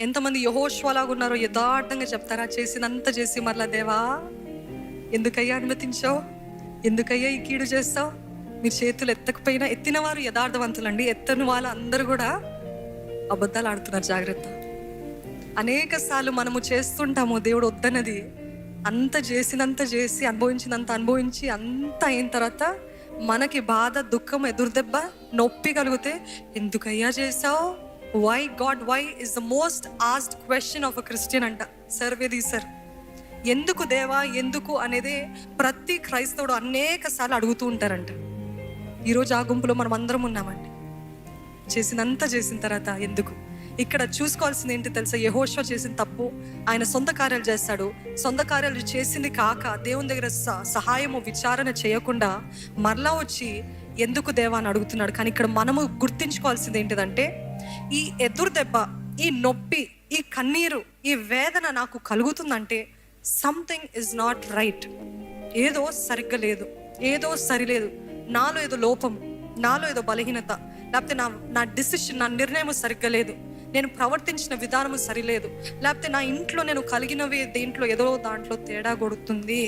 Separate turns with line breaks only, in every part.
ఎంతమంది యహోష్వలాగా ఉన్నారో యథార్థంగా చెప్తారా? చేసినంత చేసి మరలా దేవా ఎందుకయ్యా అనుమతించావు? ఎందుకయ్యా ఈ కీడు చేస్తావు? మీ చేతులు ఎత్తకపోయినా ఎత్తిన వారు యథార్థవంతులండి. ఎత్తని వాళ్ళు అందరూ కూడా అబద్ధాలు ఆడుతున్నారు జాగ్రత్త. అనేక సార్లు మనము చేస్తుంటాము దేవుడు వద్దన్నది. అంత చేసినంత చేసి అనుభవించినంత అనుభవించి అంత అయిన తర్వాత మనకి బాధ దుఃఖం ఎదురుదెబ్బ నొప్పి కలిగితే ఎందుకయ్యా చేసావు why God why is the most asked question of a Christian అంట. సర్వేది సార్ ఎందుకు దేవా? ఎందుకు అనేది ప్రతి క్రైస్తవుడు అనేక సార్లు అడుగుతూ ఉంటారంట. ఈరోజు ఆ గుంపులో మనం అందరం ఉన్నామండి. చేసినంత చేసిన తర్వాత ఎందుకు? ఇక్కడ చూసుకోవాల్సింది ఏంటి తెలుసా? యహోష్వ చేసిన తప్పు ఆయన సొంత కార్యాలు చేస్తాడు. సొంత కార్యాలు చేసింది కాక దేవుని దగ్గర స- సహాయము విచారణ చేయకుండా మరలా వచ్చి ఎందుకు దేవా అని అడుగుతున్నాడు. కానీ ఇక్కడ మనము గుర్తించుకోవాల్సింది ఏంటిదంటే ఈ ఎదురు దెబ్బ ఈ నొప్పి ఈ కన్నీరు ఈ వేదన నాకు కలుగుతుందంటే సంథింగ్ ఇస్ నాట్ రైట్ ఏదో సరిగ్గా లేదు ఏదో సరిలేదు నాలో ఏదో లోపం నాలో ఏదో బలహీనత లేకపోతే నా నా డిసిషన్ నా నిర్ణయం సరిగ్గా లేదు నేను ప్రవర్తించిన విధానము సరిలేదు లేకపోతే నా ఇంట్లో నేను కలిగినవి దేంట్లో ఏదో దాంట్లో తేడా కొడుతుంది.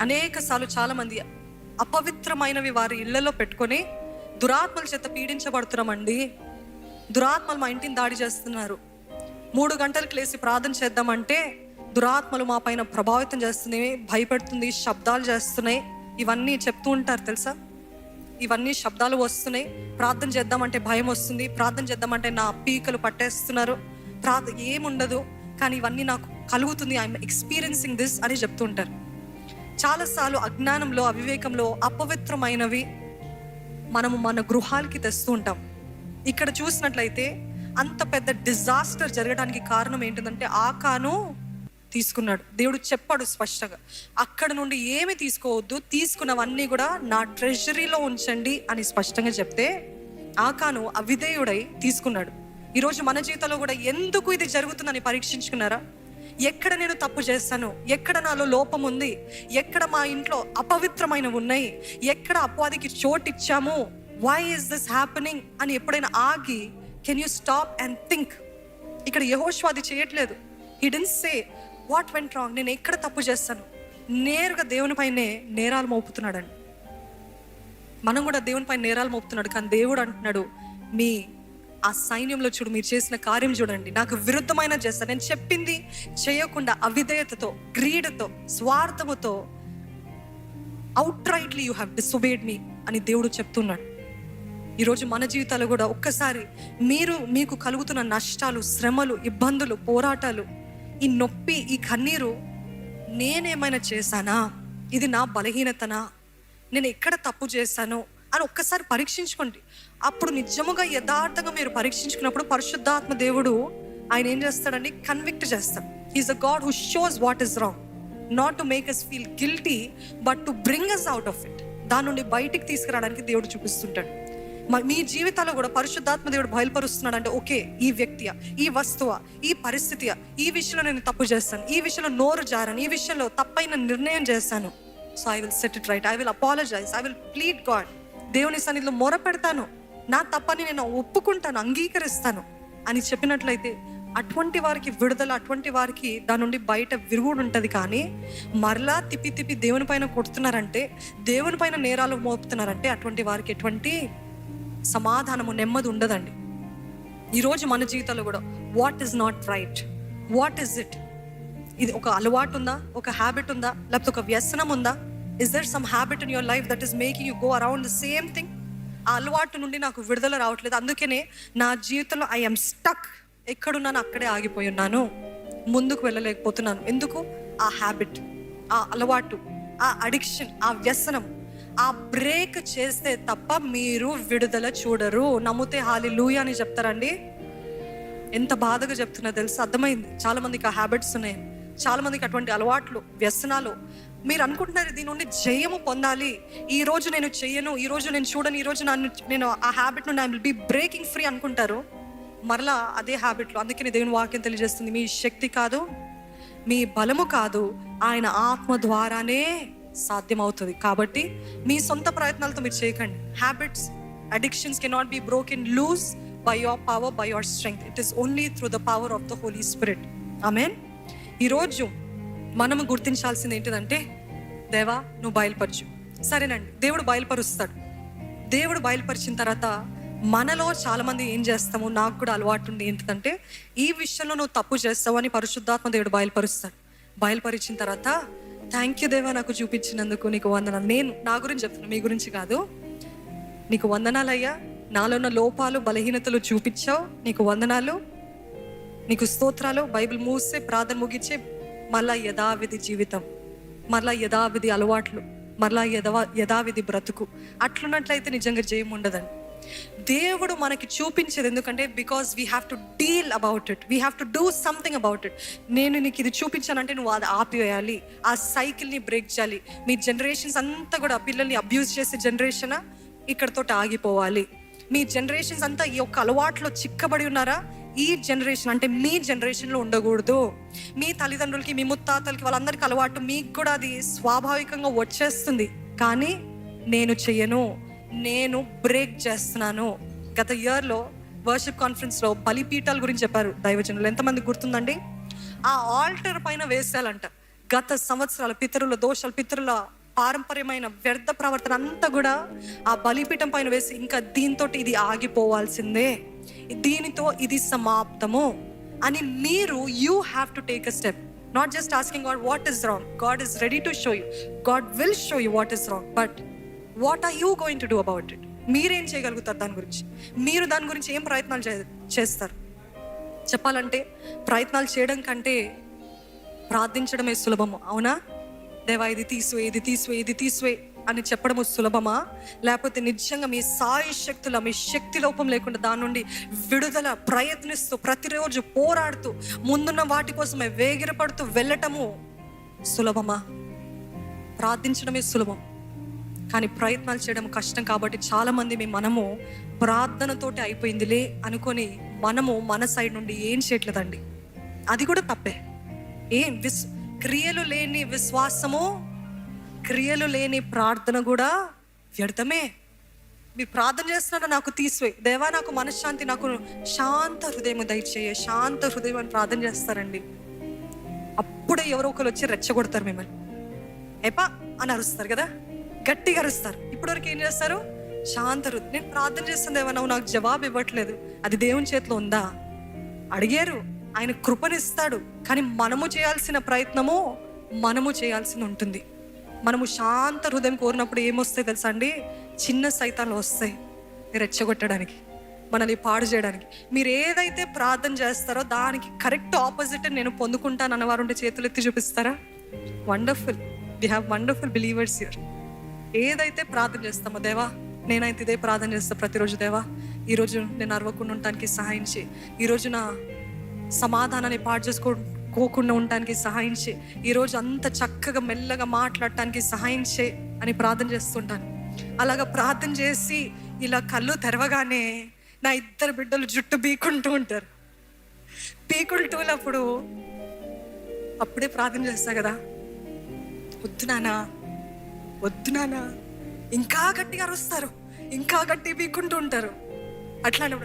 అనేక సార్లు చాలా మంది అపవిత్రమైనవి వారి ఇళ్ళలో పెట్టుకొని దురాత్మల చేత పీడించబడుతున్నామండి. దురాత్మలు మా ఇంటిని దాడి చేస్తున్నారు. మూడు గంటలకు లేచి ప్రార్థన చేద్దామంటే దురాత్మలు మా పైన ప్రభావితం చేస్తున్నాయి భయపెడుతుంది శబ్దాలు చేస్తున్నాయి. ఇవన్నీ చెప్తూ ఉంటారు తెలుసా? ఇవన్నీ శబ్దాలు వస్తున్నాయి. ప్రార్థన చేద్దామంటే భయం వస్తుంది. ప్రార్థన చేద్దామంటే నా పీకలు పట్టేస్తున్నారు. ప్రార్థ ఏముండదు కానీ ఇవన్నీ నాకు కలుగుతుంది. ఐఎమ్ ఎక్స్పీరియన్సింగ్ దిస్ అని చెప్తూ ఉంటారు. చాలాసార్లు అజ్ఞానంలో అవివేకంలో అపవిత్రమైనవి మనము మన గృహాలకి తెస్తూ ఉంటాం. ఇక్కడ చూసినట్లయితే అంత పెద్ద డిజాస్టర్ జరగడానికి కారణం ఏంటంటే ఆకాను తీసుకున్నాడు. దేవుడు చెప్పాడు స్పష్టంగా అక్కడ నుండి ఏమి తీసుకోవద్దు తీసుకున్నవన్నీ కూడా నా ట్రెజరీలో ఉంచండి అని స్పష్టంగా చెప్తే ఆకాను అవిధేయుడై తీసుకున్నాడు. ఈరోజు మన జీవితంలో కూడా ఎందుకు ఇది జరుగుతుందని పరీక్షించుకున్నారా? ఎక్కడ నేను తప్పు చేస్తాను? ఎక్కడ నాలో లోపం ఉంది? ఎక్కడ మా ఇంట్లో అపవిత్రమైనవి ఉన్నాయి? ఎక్కడ అపవాదికి చోటు ఇచ్చాము వై ఇస్ దిస్ హ్యాపెనింగ్ అని ఎప్పుడైనా ఆగి can you stop and think ఇక్కడ యహోష్వాది చేయట్లేదు. Hidden say what went wrong నేను ఎక్కడ తప్పు చేస్తాను? నేరుగా దేవునిపైనే నేరాలు మోపుతున్నాడండి. మనం కూడా దేవునిపై నేరాలు మోపుతున్నాడు కానీ దేవుడు అంటున్నాడు మీ ఆ సైన్యంలో చూడు మీరు చేసిన కార్యం చూడండి. నాకు విరుద్ధమైన చేస్తాను నేను చెప్పింది చేయకుండా అవిధేయతతో గ్రీడ్తో స్వార్థముతో out rightly you have disobeyed me అని దేవుడు చెప్తున్నాడు. ఈరోజు మన జీవితాలు కూడా ఒక్కసారి మీరు మీకు కలుగుతున్న నష్టాలు శ్రమలు ఇబ్బందులు పోరాటాలు ఈ నొప్పి ఈ కన్నీరు నేనేమైనా చేశానా? ఇది నా బలహీనతనా? నేను ఎక్కడ తప్పు చేశాను? అని ఒక్కసారి పరీక్షించుకోండి. అప్పుడు నిజముగా యథార్థంగా మీరు పరీక్షించుకున్నప్పుడు పరిశుద్ధాత్మ దేవుడు ఆయన ఏం చేస్తాడని కన్విక్ట్ చేస్తాడు. Is a God who shows what is wrong not to make us feel guilty but to bring us out of it దాని నుండి బయటికి తీసుకురావడానికి దేవుడు చూపిస్తుంటాడు. మ- మీ జీవితాల్లో కూడా పరిశుద్ధాత్మ దేవుడు బయలుపరుస్తున్నాడు అంటే ఓకే ఈ వ్యక్తియా ఈ వస్తువా ఈ పరిస్థితియా ఈ విషయంలో నేను తప్పు చేస్తాను ఈ విషయంలో నోరు జారాను ఈ విషయంలో తప్పైన నిర్ణయం చేస్తాను so I will set it right I will apologize I will plead God దేవుని సన్నిధిలో మొర పెడతాను నా తప్పని నేను ఒప్పుకుంటాను అంగీకరిస్తాను అని చెప్పినట్లయితే అటువంటి వారికి విడుదల అటువంటి వారికి దాని నుండి బయట విరుగుడు ఉంటుంది కానీ మరలా తిప్పి తిప్పి దేవుని పైన కొడుతున్నారంటే దేవుని పైన నేరాలు మోపుతున్నారంటే అటువంటి వారికి ఎటువంటి సమాధానము నెమ్మది ఉండదండి. ఈరోజు మన జీవితంలో కూడా what is not right what is it ఇది ఒక అలవాటు ఉందా? ఒక హ్యాబిట్ ఉందా? లేకపోతే ఒక వ్యసనం ఉందా? Is there some habit in your life that is making you go around the same thing ఆ అలవాటు నుండి నాకు విడుదల రావట్లేదు. అందుకనే నా జీవితంలో ఐఎమ్ స్టక్ ఎక్కడున్నాను అక్కడే ఆగిపోయి ఉన్నాను. ముందుకు వెళ్ళలేకపోతున్నాను. ఎందుకు? ఆ హ్యాబిట్ ఆ అలవాటు ఆ అడిక్షన్ ఆ వ్యసనం ఆ బ్రేక్ చేస్తే తప్ప మీరు విడుదల చూడరు. నమ్మితే హాలి లూయా అని చెప్తారండి. ఎంత బాధగా చెప్తున్నా తెలుసు? అర్థమైంది. చాలామందికి ఆ హ్యాబిట్స్ ఉన్నాయి. చాలామందికి అటువంటి అలవాట్లు వ్యసనాలు మీరు అనుకుంటున్నారు దీని నుండి జయము పొందాలి? ఈ రోజు నేను చెయ్యను ఈ రోజు నేను చూడను ఈ రోజు నన్ను నేను ఆ హ్యాబిట్ నుండి I will be breaking free అనుకుంటారు. మరలా అదే హ్యాబిట్లో అందుకని దేవుని వాక్యం తెలియజేస్తుంది మీ శక్తి కాదు మీ బలము కాదు ఆయన ఆత్మ ద్వారానే సాధ్యమవుతుంది. కాబట్టి మీ సొంత ప్రయత్నాలతో మీరు చేయకండి. Habits addictions cannot be broken loose by your power by your strength it is only through the power of the Holy Spirit amen ఈరోజు మనము గుర్తించాల్సింది ఏంటిదంటే దేవా నువ్వు బయలుపరచు. సరేనండి దేవుడు బయలుపరుస్తాడు. దేవుడు బయలుపరిచిన తర్వాత మనలో చాలామంది ఏం చేస్తాము? నాకు కూడా అలవాటు ఉంది ఏంటంటే ఈ విషయంలో నువ్వు తప్పు చేస్తావు అని పరిశుద్ధాత్మ దేవుడు బయలుపరుస్తాడు. బయలుపరిచిన తర్వాత థ్యాంక్ యూ దేవా నాకు చూపించినందుకు నీకు వందనాలు. నేను నా గురించి చెప్తున్నాను మీ గురించి కాదు. నీకు వందనాలయ్యా. నాలో ఉన్న లోపాలు బలహీనతలు చూపించావు. నీకు వందనాలు. నీకు స్తోత్రాలు. బైబిల్ మూసే ప్రార్థన ముగించే మళ్ళా యథావిధి జీవితం మరలా యథావిధి అలవాట్లు మరలా యథవా యథావిధి బ్రతుకు. అట్లున్నట్లయితే నిజంగా జయం ఉండదండి. దేవుడు మనకి చూపించేది ఎందుకంటే because we have to deal about it we have to do something about it నేను నీకు ఇది చూపించానంటే నువ్వు అది ఆపివేయాలి ఆ సైకిల్ని బ్రేక్ చేయాలి. మీ జనరేషన్స్ అంతా కూడా పిల్లల్ని అబ్యూజ్ చేసే జనరేషనా ఇక్కడతో ఆగిపోవాలి. మీ జనరేషన్స్ అంతా ఈ యొక్క అలవాట్లో చిక్కబడి ఉన్నారా? ఈ జనరేషన్ అంటే మీ జనరేషన్లో ఉండకూడదు. మీ తల్లిదండ్రులకి మీ ముత్తాతలకి వాళ్ళందరికీ అలవాటు మీకు కూడా అది స్వాభావికంగా వచ్చేస్తుంది. కానీ నేను చెయ్యను. నేను బ్రేక్ చేస్తున్నాను. గత ఇయర్లో వర్షిప్ కాన్ఫరెన్స్లో బలిపీఠాల గురించి చెప్పారు దైవజనులు. ఎంతమంది గుర్తుందండి? ఆ ఆల్టర్ పైన వేసాలంట గత సంవత్సరాల పితరుల దోషాలు పితరుల పారంపర్యమైన వ్యర్థ ప్రవర్తన అంతా కూడా ఆ బలిపీఠం పైన వేసి ఇంకా దీంతో ఇది ఆగిపోవాల్సిందే. దీనితో ఇది సమాప్తము అని మీరు you have to take a step not just asking God what is wrong God is ready to show you God will show you what is wrong but what are you going to do about it మీరేం చేయగలుగుతారు దాని గురించి? మీరు దాని గురించి ఏం ప్రయత్నాలు చే- చేస్తారు? చెప్పాలంటే ప్రయత్నాలు చేయడం కంటే ప్రార్థించడమే సులభము. అవునా? దేవా ఇది తీసివే ఇది తీసివే ఇది తీసివే. అని చెప్పడము సులభమా? లేకపోతే నిజంగా మీ సాయి శక్తుల మీ శక్తి లోపం లేకుండా దాని నుండి విడుదల ప్రయత్నిస్తూ ప్రతిరోజు పోరాడుతూ ముందున్న వాటి కోసమే వేగిరపడుతూ వెళ్ళటము సులభమా? ప్రార్థించడమే సులభం. కానీ ప్రయత్నాలు చేయడం కష్టం కాబట్టి చాలామంది మీ మనము ప్రార్థనతోటి అయిపోయిందిలే అనుకొని మనము మన సైడ్ నుండి ఏం చేయట్లేదండి. అది కూడా తప్పే. ఏం విస్ క్రియలు లేని విశ్వాసము క్రియలు లేని ప్రార్థన కూడా వ్యర్థమే. మీరు ప్రార్థన చేస్తున్నారో నాకు తీసివే. దేవా నాకు మనశ్శాంతి నాకు శాంత హృదయం దయచేయ. శాంత హృదయం అని ప్రార్థన చేస్తారండి. అప్పుడే ఎవరో ఒకరు వచ్చి రెచ్చగొడతారు మిమ్మల్ని. ఎపా అని అరుస్తారు కదా? గట్టిగా అరుస్తారు. ఇప్పటివరకు ఏం చేస్తారు? శాంత హృదయం నేను ప్రార్థన చేస్తుంది ఏమన్నా నాకు జవాబు ఇవ్వట్లేదు. అది దేవుని చేతిలో ఉందా? అడిగారు. ఆయన కృపనిస్తాడు. కానీ మనము చేయాల్సిన ప్రయత్నము మనము చేయాల్సి ఉంటుంది. మనము శాంత హృదయం కోరినప్పుడు ఏమొస్తాయి తెలుసా అండి? చిన్న సైతాలు వస్తాయి రెచ్చగొట్టడానికి మనల్ని పాడు చేయడానికి. మీరు ఏదైతే ప్రార్థన చేస్తారో దానికి కరెక్ట్ ఆపోజిట్ నేను పొందుకుంటాను అన్నవారు ఉంటే చేతులు ఎత్తి చూపిస్తారా? Wonderful. We have wonderful believers your ఏదైతే ప్రార్థన చేస్తామో దేవా నేనైతే ఇదే ప్రార్థన చేస్తా ప్రతిరోజు దేవా. ఈరోజు నేను అరవకుండా ఉండటానికి సహాయం చేయి. ఈరోజు నా సమాధానాన్ని పాడు పోకుండా ఉండటానికి సహాయం చేయి. ఈరోజు అంత చక్కగా మెల్లగా మాట్లాడటానికి సహాయం అని ప్రార్థన చేస్తుంటాను. అలాగా ప్రార్థన చేసి ఇలా కళ్ళు తెరవగానే నా ఇద్దరు బిడ్డలు జుట్టు బీకుంటూ ఉంటారు. పీకుంటూనప్పుడు అప్పుడే ప్రార్థన చేస్తా కదా. వద్దు నానా వద్దు నానా ఇంకా గట్టిగా అరుస్తారు. ఇంకా గట్టి బీకుంటూ ఉంటారు. అట్లానే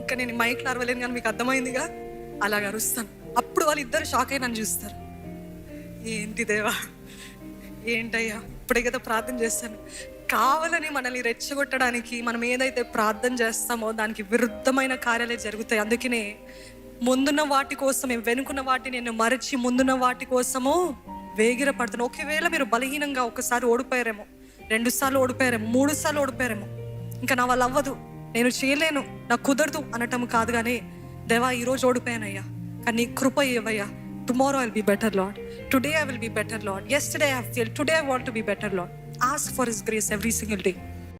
ఇంకా నేను మైక్లో అరవలేను కానీ మీకు అర్థమైందిగా? అలాగ అరుస్తాను. అప్పుడు వాళ్ళు ఇద్దరు షాక్ అయి నన్ను చూస్తారు. ఏంటి దేవా? ఏంటయ్యా? ఇప్పుడే కదా ప్రార్థన చేస్తాను. కావాలని మనల్ని రెచ్చగొట్టడానికి మనం ఏదైతే ప్రార్థన చేస్తామో దానికి విరుద్ధమైన కార్యాలే జరుగుతాయి. అందుకనే ముందున్న వాటి కోసమే వెనుకున్న వాటిని నేను మరచి ముందున్న వాటి కోసము వేగిర పడుతున్నాను ఒకవేళ మీరు బలహీనంగా ఒకసారి ఓడిపోయారేమో రెండు సార్లు ఓడిపోయారేమో మూడు సార్లు ఓడిపోయారేమో ఇంకా నా వాళ్ళు అవ్వదు నేను చేయలేను నాకు కుదరదు అనటం కాదు కానీ దేవా ఈరోజు ఓడిపోయానయ్యా. కానీ నీ కృప ఇవ్వయ్యా tomorrow I will be better Lord today I will be better Lord yesterday I feel today I want to be better Lord ask for his grace every single day